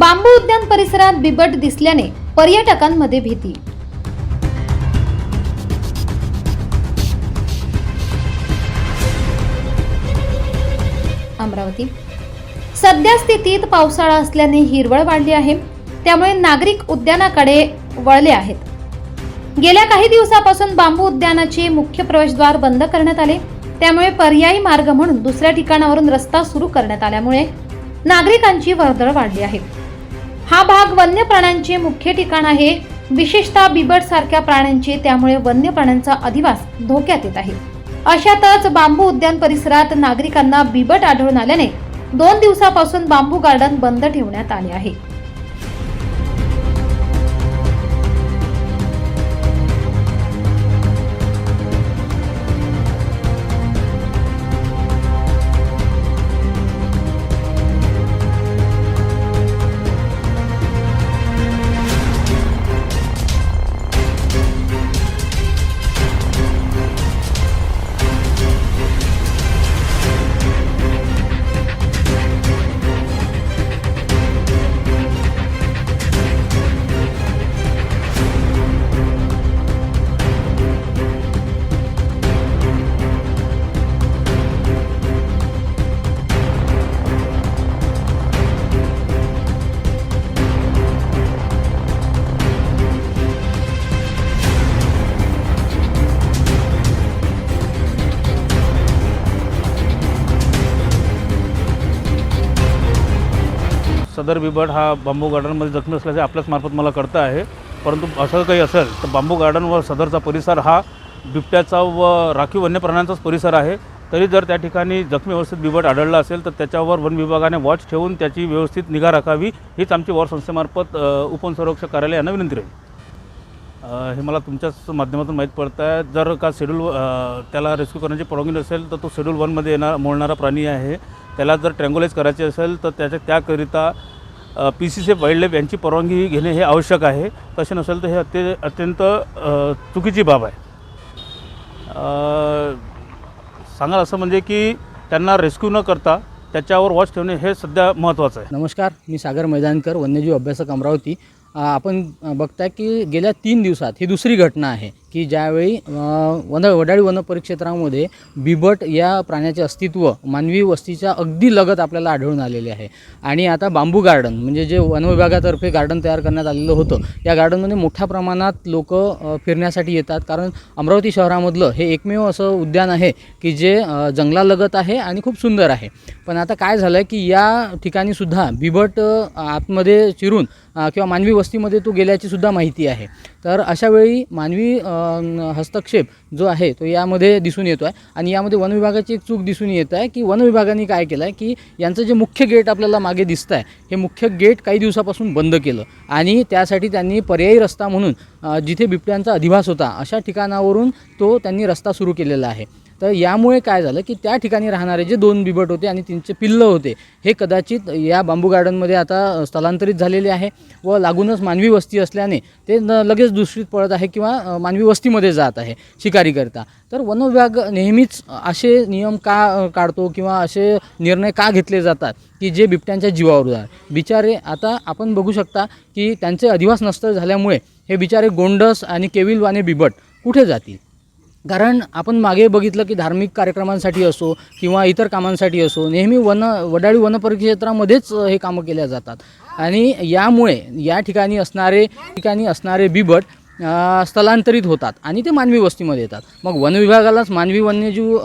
बांबू उद्यान परिसरात बिबट दिसल्याने पर्यटकांमध्ये भीती. अमरावती. सध्या स्थितीत पावसाळा असल्याने हिरवळ वाढली आहे. त्यामुळे नागरिक उद्यानाकडे वळले आहेत. गेल्या काही दिवसापासून बांबू उद्यानाचे मुख्य प्रवेशद्वार बंद करण्यात आले. त्यामुळे पर्यायी मार्ग म्हणून दुसऱ्या ठिकाणावरून रस्ता सुरू करण्यात आल्यामुळे नागरिकांची वर्दळ वाढली आहे. हा भाग वन्य प्राण्यांचे मुख्य ठिकाण आहे. विशेषतः बिबट सारख्या प्राण्यांचे त्यामुळे वन्य प्राण्यांचा अधिवास धोक्यात येत आहे. अशातच बांबू उद्यान परिसरात नागरिकांना बिबट आढळून आल्याने दोन दिवसापासून बांबू गार्डन बंद ठेवण्यात आले आहे. सदर बिबट हा बांबू गार्डनमध्ये जखमी असल्याचे आपल्याच मार्फत मला कळतं आहे. परंतु असं काही असेल तर बांबू गार्डन व सदरचा परिसर हा बिबट्याचा व राखीव वन्य प्राण्यांचाच परिसर आहे. तरी जर त्या ठिकाणी जखमी अवस्थेत बिबट आढळला असेल तर त्याच्यावर वन विभागाने वॉच ठेवून त्याची व्यवस्थित निगा राखावी हीच आमची वॉर संस्थेमार्फत उपसंरक्षक कार्यालय विनंती राहील. हे मला तुमच्याच माध्यमातून माहीत पडतं आहे जर का शेड्यूल त्याला रेस्क्यू करण्याची परवानगी नसेल तर तो शेड्यूल वनमध्ये येणार मोडणारा प्राणी आहे. त्याला जर ट्रँग्युलाइज करायचे असेल तर त्याच्या त्याकरिता पी सी सी वाईल्ड यांची परवानगी घेणे हे आवश्यक आहे. तसे नसेल तर हे अत्य अत्यंत चुकीची बाब आहे. सांगाल असं म्हणजे की त्यांना रेस्क्यू न करता त्याच्यावर वॉच ठेवणे हे सध्या महत्त्वाचं आहे. नमस्कार मी सागर मैदानकर वन्यजीव अभ्यासक अमरावती. आपण बघताय की गेल्या तीन दिवसात ही दुसरी घटना आहे. की ज्यावेळी वन वडाळी वन परिक्षेत्रामध्ये बिबट या प्राण्याचे अस्तित्व मानवी वस्तीच्या अगदी लगत आपल्याला आढळून आलेले आहे. आणि आता बांबू गार्डन म्हणजे जे वन विभागातर्फे गार्डन तयार करण्यात आलेलं होतं या गार्डनमध्ये मोठ्या प्रमाणात लोक फिरण्यासाठी येतात. कारण अमरावती शहरामधलं हे एकमेव असं उद्यान आहे की जे जंगलालगत आहे आणि खूप सुंदर आहे. पण आता काय झालं आहे की या ठिकाणी सुद्धा बिबट आतमध्ये चिरून किंवा मानवी वस्तीमध्ये तो गेल्याची सुद्धा माहिती आहे. तर अशावेळी मानवी हस्तक्षेप जो आहे तो यामध्ये दिसून येतो आहे आणि यामध्ये वन विभागाची एक चूक दिसून येत आहे की वन विभागाने काय केलं आहे की यांचं जे मुख्य गेट आपल्याला मागे दिसतं आहे हे मुख्य गेट काही दिवसापासून बंद केलं. आणि त्यासाठी त्यांनी पर्यायी रस्ता म्हणून जिथे बिबट्यांचा अधिवास होता अशा ठिकाणावरून तो त्यांनी रस्ता सुरू केलेला आहे. तर यामुळे काय झालं की त्या ठिकाणी राहणारे जे दोन बिबट होते आणि त्यांचे पिल्लं होते हे कदाचित या बांबू गार्डनमध्ये आता स्थलांतरित झालेले आहे व लागूनच मानवी वस्ती असल्याने ते न लगेच दुसरीत पळत आहे किंवा मानवी वस्तीमध्ये जात आहे शिकारीकरता. तर वन विभाग नेहमीच असे नियम का काढतो किंवा असे निर्णय का घेतले जातात की जे बिबट्यांच्या जीवावर जातात? बिचारे आता आपण बघू शकता की त्यांचे अधिवास नष्ट झाल्यामुळे हे बिचारे गोंडस आणि केविलवाने बिबट कुठे जातील? कारण आपण मागे बघितलं की धार्मिक कार्यक्रमांसाठी असो किंवा इतर कामांसाठी असो नेहमी वन वडाळी वनपरिक्षेत्रामध्येच हे कामं केल्या जातात. आणि यामुळे या ठिकाणी असणारे ठिकाणी असणारे बिबट स्थलांतरित होतात आणि ते मानवी वस्तीमध्ये येतात. मग वन विभागालाच मानवी वन्यजीव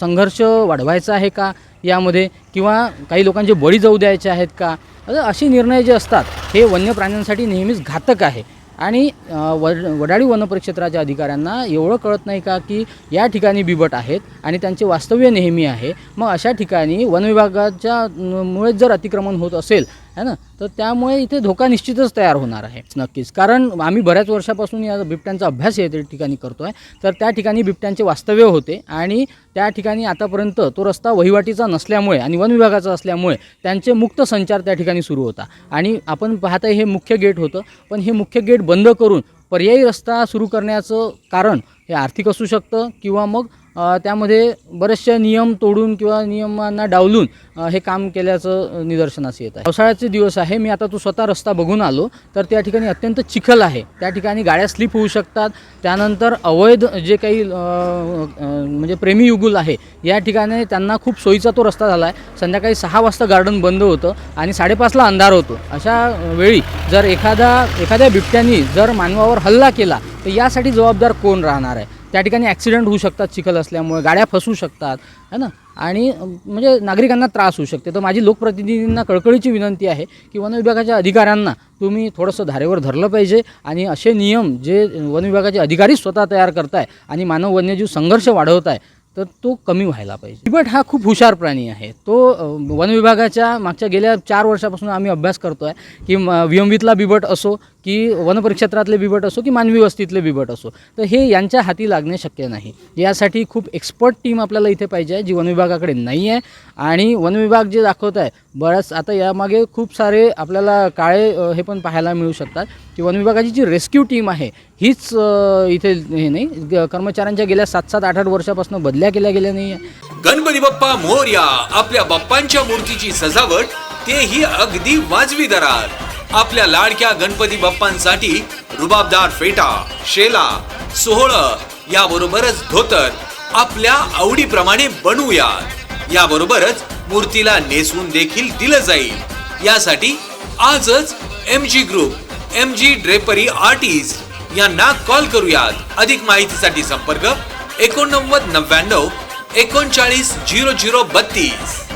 संघर्ष वाढवायचा आहे का यामध्ये? किंवा काही लोकांचे बळी जाऊ द्यायचे आहेत का? असे निर्णय जे असतात हे वन्य प्राण्यांसाठी नेहमीच घातक आहे. आणि वड वडाळी वनपरिक्षेत्राच्या अधिकाऱ्यांना एवढं कळत नाही का की या ठिकाणी बिबट आहेत आणि त्यांचे वास्तव्य नेहमी आहे? मग अशा ठिकाणी वनविभागाच्या मुळे जर अतिक्रमण होत असेल है ना? तर त्यामुळे इथे धोका निश्चितच तयार होणार आहे. नक्कीच. कारण आम्ही बऱ्याच वर्षापासून या बिबट्यांचा अभ्यास या ठिकाणी करतो आहे तर त्या ठिकाणी बिबट्यांचे वास्तव्य होते आणि त्या ठिकाणी आतापर्यंत तो रस्ता वहिवाटीचा नसल्यामुळे आणि वन विभागाचा असल्यामुळे त्यांचे मुक्त संचार त्या ठिकाणी सुरू होता. आणि आपण पाहता हे मुख्य गेट होतं. पण हे मुख्य गेट बंद करून पर्यायी रस्ता सुरू करण्याचं कारण हे आर्थिक असू शकतं किंवा मग त्यामध्ये बरेचसे नियम तोडून किंवा नियमांना डावलून हे काम केल्याचं निदर्शनास येत आहे. पावसाळ्याचे दिवस आहे मी आता तो स्वतः रस्ता बघून आलो तर त्या ठिकाणी अत्यंत चिखल आहे. त्या ठिकाणी गाड्या स्लिप होऊ शकतात. त्यानंतर अवैध जे काही म्हणजे प्रेमी युगुल आहे या ठिकाणी त्यांना खूप सोयीचा तो रस्ता झाला आहे. संध्याकाळी सहा वाजता गार्डन बंद होतं आणि साडेपाचला अंधार होतो. अशा वेळी जर एखादा एखाद्या बिबट्यानी जर मानवावर हल्ला केला तर यासाठी जबाबदार कोण राहणार आहे? त्या ठिकाणी ॲक्सिडेंट होऊ शकतात चिखल असल्यामुळे गाड्या फसू शकतात है ना? आणि म्हणजे नागरिकांना त्रास होऊ शकते. तर माझी लोकप्रतिनिधींना कळकळीची विनंती आहे की वन विभागाच्या अधिकाऱ्यांना तुम्ही थोडंसं धारेवर धरलं पाहिजे आणि असे नियम जे वन विभागाचे अधिकारी स्वतः तयार करताय आणि मानव वन्यजीव संघर्ष वाढवत आहे तर तो कमी व्हायला पाहिजे. बिबट हा खूप हुशार प्राणी आहे. तो वनविभागाच्या वन विभागाच्या मागच्या गेल्या चार वर्षापासून आम्ही अभ्यास करतो आहे की म- विलंबितला बिबट असो की वनपरिक्षेत्रातले बिबट असो की मानवी वस्तीतले बिबट असो. तर हे यांच्या हाती लागणे शक्य नाही. यासाठी खूप एक्सपर्ट टीम आपल्याला इथे पाहिजे आहे जी वनविभागाकडे नाही आहे. आणि वनविभाग जे दाखवत आहे बऱ्याच आता यामागे खूप सारे आपल्याला काळे हे पण पाहायला मिळू शकतात. की वन विभागाची जी रेस्क्यू टीम आहे हीच इथे हे नाही कर्मचाऱ्यांच्या गेल्या सात सात आठ आठ वर्षापासून बदल्या केल्या गेल्या नाही आहे गणपती बाप्पा मोर्या आपल्या बाप्पांच्या मूर्तीची सजावट तेही अगदी वाजवी दरात. आपल्या लाडक्या गणपती बाप्पांसाठी रुबाबदार फेटा शेला सोहळ याबरोबरच धोतर आपल्या आवडीप्रमाणे बनवूयात. याबरोबरच मूर्तीला नेसवून देखील दिलं जाईल. यासाठी आजच M G group M G drapery artist यांना कॉल करूयात. अधिक माहितीसाठी संपर्क एकोणनव्वद नव्याण्णव एकोणचाळीस झिरो झिरो बत्तीस.